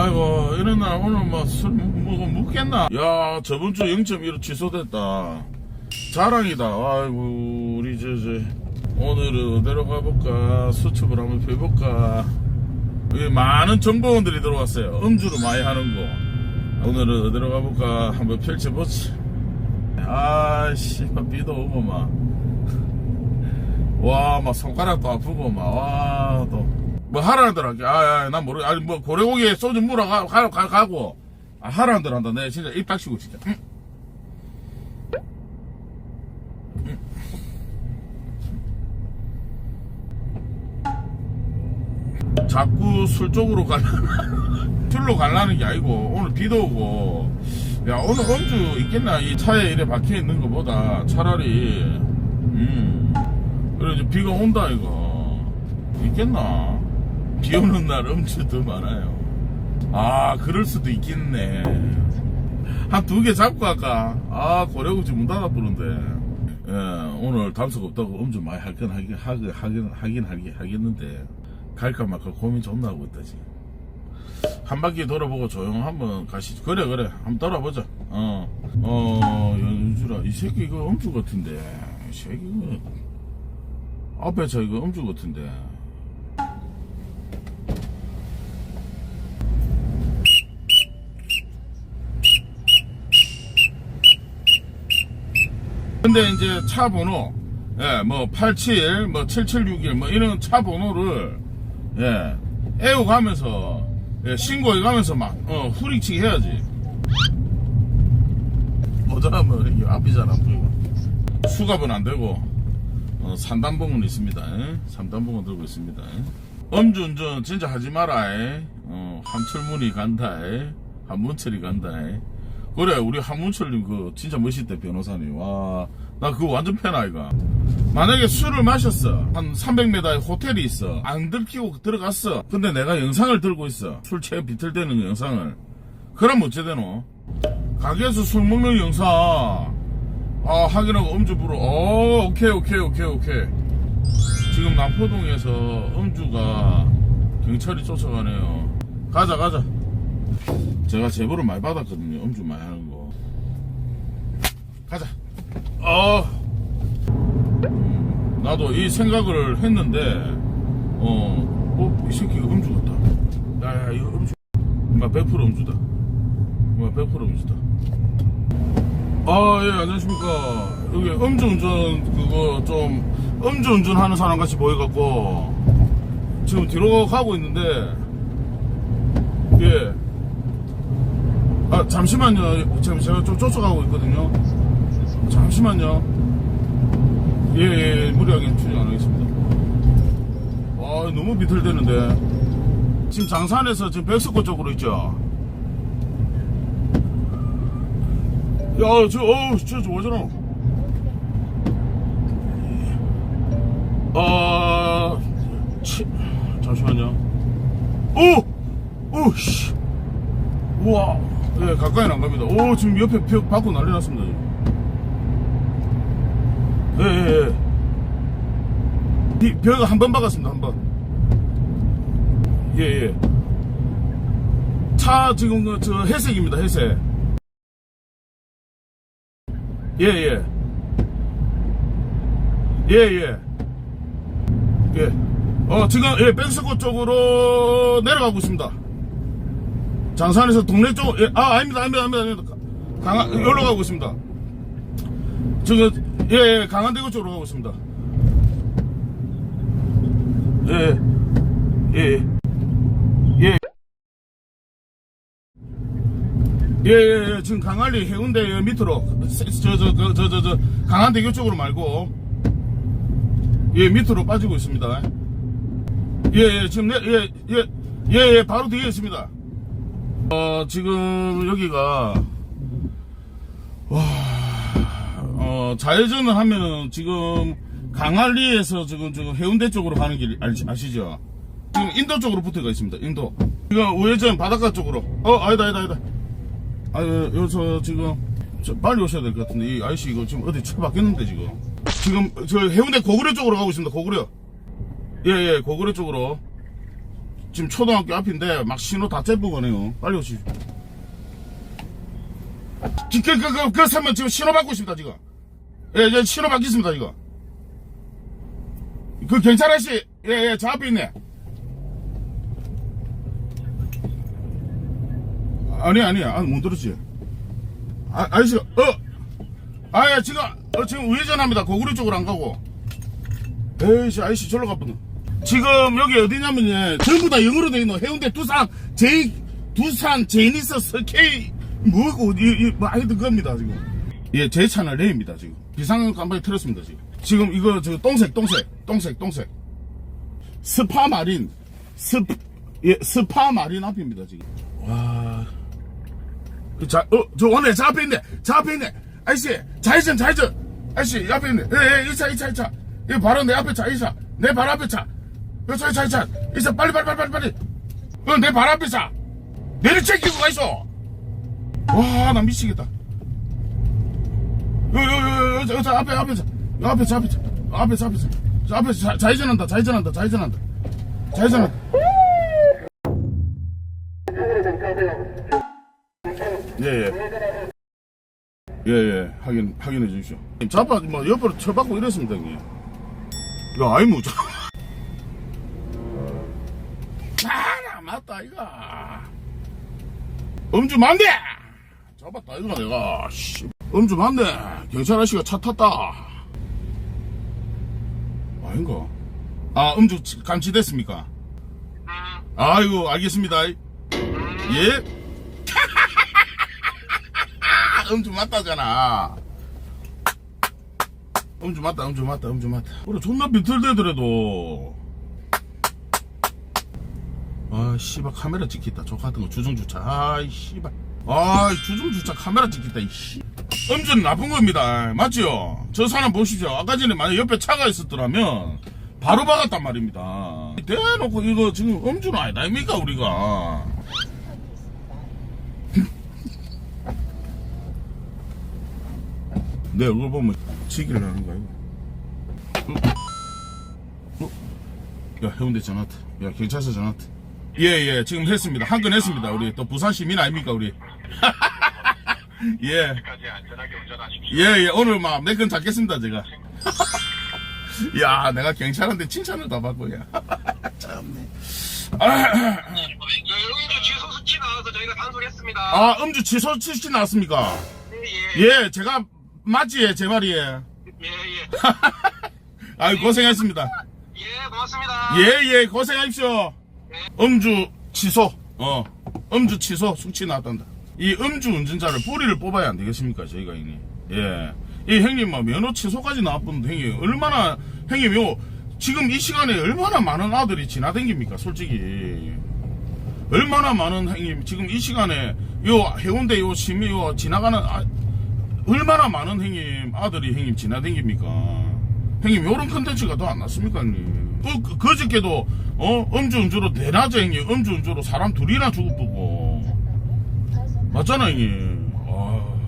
아이고 이런 날 오늘 뭐 술 먹어 묵겠나? 야 저번 주 0.1로 취소됐다. 자랑이다. 아이고 우리 저저 오늘은 어디로 가볼까? 수첩을 한번 펴볼까? 많은 정보원들이 들어왔어요. 음주를 많이 하는 거. 오늘은 어디로 가볼까? 한번 펼쳐보지. 아씨 비도 오고 막와막 손가락도 아프고 막와또 뭐 할게. 아, 아, 난 모르. 아니 뭐 고래고기에 소주 물어 가, 가, 가 가고. 아, 하라는들 한다. 내 진짜 입 닥치고 진짜. 자꾸 술 쪽으로 갈라. 술로 갈라는 게 아니고 오늘 비도 오고. 야 오늘 음주 있겠나 이 차에 이래 박혀 있는 것보다 차라리 음 그래 이제 비가 온다 이거 있겠나 비 오는 날 음주 더 많아요. 아, 그럴 수도 있겠네. 한 두 개 잡고 갈까? 아, 고래고지 문 닫아보는데. 예, 오늘 단속 없다고 음주 많이 하긴, 하긴, 하긴, 하긴, 하긴, 하긴, 하겠는데. 갈까 말까 고민 존나 하고 있다, 지금. 한 바퀴 돌아보고 조용 한번 가시죠. 그래, 그래. 한번 돌아보자. 어, 어, 연주라. 이 새끼 이거 음주 같은데. 이 새끼 이거. 앞에 저 이거 음주 같은데. 근데 이제 차 번호, 예, 뭐 87, 뭐 7761, 뭐 이런 차 번호를 예, 애워가면서 예, 신고해가면서 막 어, 후리치기 해야지. 모자라면 이게 앞이잖아 보이고. 수갑은 안 되고 어, 산단봉은 있습니다. 예? 산단봉은 들고 있습니다. 예? 음주운전 진짜 하지 마라. 예? 어, 한철문이 간다. 예? 한문철이 간다. 예? 그래 우리 한문철님 그 진짜 멋있대 변호사님. 와 나 그거 완전 팬 아이가 만약에 술을 마셨어. 한 300m에 호텔이 있어. 안 들키고 들어갔어. 근데 내가 영상을 들고 있어. 술 취해 비틀대는 영상을. 그럼 어째 되노? 가게에서 술 먹는 영상. 아 확인하고 음주 불어. 어 오케이 오케이 오케이 오케이. 지금 남포동에서 음주가 경찰이 쫓아가네요. 가자 가자 제가 제보를 많이 받았거든요. 음주 많이 하는 거. 가자. 어. 음, 나도 이 생각을 했는데, 어, 어, 이 새끼가 음주 같다. 야, 야, 이거 음주. 막 100% 음주다. 막 100% 음주다. 아, 예, 안녕하십니까. 여기 음주운전, 그거 좀, 음주운전 하는 사람 같이 보여갖고, 지금 뒤로 가고 있는데, 예. 아, 잠시만요. 지금 제가 좀 쫓아가고 있거든요. 잠시만요. 예, 예, 무리하게 추진 안 하겠습니다. 아, 너무 비틀대는데. 지금 장산에서 지금 백석고 쪽으로 있죠? 야, 저, 어우, 저, 저, 어쩌나. 아, 치, 잠시만요. 오! 오, 씨. 우와. 예, 가까이는 안 갑니다. 오, 지금 옆에 벽 받고 난리 났습니다. 예, 예, 예. 이 벽 한 번 박았습니다, 한 번. 예, 예. 차 지금 그, 저 회색입니다, 회색. 예, 예. 예, 예. 예. 어, 지금, 예, 백스코 쪽으로 내려가고 있습니다. 장산에서 동네 쪽, 예, 아, 아닙니다, 아닙니다, 아닙니다, 아닙니다. 강한, 여기로 가고 있습니다. 지금, 예, 예, 강한대교 쪽으로 가고 있습니다. 예, 예, 예. 예, 예, 예, 지금 강한리 해운대 밑으로, 저, 저, 저, 저, 저, 저, 강한대교 쪽으로 말고, 예, 밑으로 빠지고 있습니다. 예, 예, 지금, 내, 예, 예, 예, 예, 바로 뒤에 있습니다. 어, 지금 여기가, 와, 어, 좌회전을 하면은 지금 강한리에서 지금, 지금 해운대 쪽으로 가는 길 아시, 아시 죠? 지금 인도 쪽으로 붙어가 있습니다, 인도. 지금 우회전 바닷가 쪽으로. 어, 아니다, 아니다, 아니다. 아, 여기서 지금, 저 빨리 오셔야 될 것 같은데, 이 아저씨 이거 지금 어디 차 바뀌었는데, 지금. 지금, 저 해운대 고구려 쪽으로 가고 있습니다, 고구려. 예, 예, 고구려 쪽으로. 지금 초등학교 앞인데 막 신호 다 째고 가네요. 빨리 오십시오. 그, 그, 그, 그, 그, 선면 지금 신호 받고 있습니다, 지금. 예, 예, 신호 받겠습니다, 지금. 그 경찰 아저씨, 예, 예, 저 앞에 있네. 아니, 아니, 아, 못 들었지. 아, 아저씨, 어, 아, 예, 지금, 어, 지금 우회전합니다. 고구리 쪽으로 안 가고. 에이씨, 아저씨, 절로 가보네. 지금 여기 어디냐면요. 전부 다 영어로 돼 있노. 해운대 두산, 제이, 두산, 제니스, 스케이, 뭐고, 이, 이, 뭐, 하여튼 겁니다, 지금. 예, 제 채널 레입니다, 지금. 비상 깜빡이 틀었습니다, 지금. 지금 이거, 저, 똥색, 똥색, 똥색, 똥색. 스파 마린, 스, 예, 스파 마린 앞입니다, 지금. 와. 그 자, 어, 저 원래 저 앞에 있네. 저 앞에 있네. 아저씨, 좌회전, 좌회전. 아저씨, 옆에 있네. 예, 예, 2차, 2차, 2차. 이 바로 내 앞에 차, 2차. 내 바로 앞에 차. 어, 차, 차, 차. 2차, 빨리, 빨리, 빨리, 빨리, 빨리. 어, 내 바로 앞에 차. 내를 챙기고 가 있어. 와, 나 미치겠다. 저, 저 앞에, 앞에 차. 요 앞에 차, 앞에 차. 앞에 차, 앞에 차. 저 앞에 차, 좌회전한다, 좌회전한다, 좌회전한다. 좌회전한다. 예, 예. 예, 예. 확인, 확인해 주십시오. 잡아, 뭐, 옆으로 쳐받고 이랬습니다, 형님. 야, 아이, 뭐, 저. 맞다, 이거. 음주 만대! 잡았다, 이거 내가. 씨. 음주 만대! 경찰 아저씨가 차 탔다. 아닌가? 아, 음주 치- 감치됐습니까? 아이고, 알겠습니다. 예? 음주 맞다잖아. 음주 맞다, 음주 맞다, 음주 맞다. 그래, 존나 비틀대더라도. 아, 씨발, 카메라 찍혔다. 저 같은 거 주정주차. 아이, 씨발. 아, 주정주차 카메라 찍혔다, 이씨. 음주는 나쁜 겁니다. 맞지요? 저 사람 보십시오. 아까 전에 만약 옆에 차가 있었더라면, 바로 박았단 말입니다. 대놓고 이거 지금 음주는 아니다, 아닙니까, 우리가. 내 얼굴 보면 치기를 하는 거야. 어? 어? 야 해운대 전화 왔다. 야 경찰서 전화 왔다. 예 예 지금 했습니다. 한 건 했습니다. 우리 또 부산 시민 아닙니까 우리. 예. 예, 예, 오늘 막몇건 잡겠습니다, 제가. 야, 내가 경찰한테 칭찬을 다 받고, 야. 참네. 아, 여기도 취소 수치 나와서 저희가 단속했습니다. 아, 음주 취소 취시 나왔습니까? 예, 예, 예, 제가, 맞지, 예, 제 말이에. 예, 예. 아유, 고생했습니다. 예, 고맙습니다. 예, 예, 고생하십시오. 음주 취소, 어, 음주 취소, 숙취 나왔단다. 이 음주 운전자를 뿌리를 뽑아야 안 되겠습니까, 저희가, 이니. 예. 이 형님, 뭐, 면허 취소까지 나왔던 형님, 얼마나, 형님, 요, 지금 이 시간에 얼마나 많은 아들이 지나댕깁니까, 솔직히. 얼마나 많은 형님, 지금 이 시간에, 요, 해운대 요 시미, 요, 지나가는, 아, 얼마나 많은 형님, 아들이 형님 지나댕깁니까? 형님, 요런 컨텐츠가 더 안 났습니까, 형님? 그, 그, 그저께도, 어, 음주운주로, 형님, 음주운주로 사람 둘이나 죽었고. 맞잖아, 형님. 아.